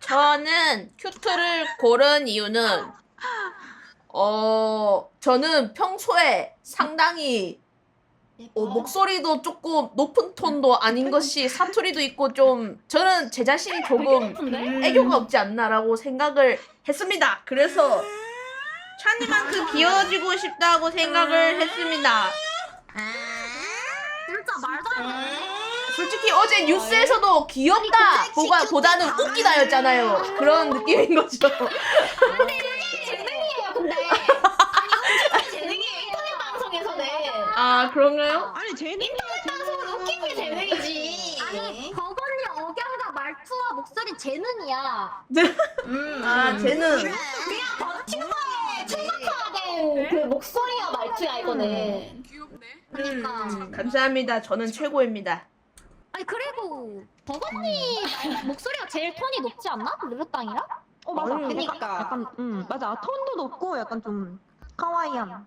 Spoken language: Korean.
저는 큐트를 고른 이유는 어 저는 평소에 상당히 어, 목소리도 조금 높은 톤도 아닌 것이 사투리도 있고 좀 저는 제 자신이 조금 애교가 없지 않나라고 생각을 했습니다. 그래서 찬이만큼 귀여워지고 싶다고 생각을 했습니다. 진짜 말도 안 돼. 솔직히 어제 뉴스에서도 귀엽다 보가 보다는 웃기다였잖아요. 그런 느낌인 거죠. 재능이에요, 근데. 아니, 재능이에요, 인터넷 방송에서는. 아 그런가요? 아니 쟤는 방송은 웃긴 게 재능이지. 아니, 버건이 억양과 말투와 목소리 재능이야. 음, 아 쟤는 그냥 버티고에 충격화된 그 목소리와 말투야, 이거는. 귀엽네. 그러니까. 음, 감사합니다. 저는 최고입니다. 아니, 그리고 버건이 목소리가 제일 톤이 높지 않나? 르르땅이랑? 어 맞아 음. 그러니까 약간 음 맞아 톤도 높고 약간 좀 카와이함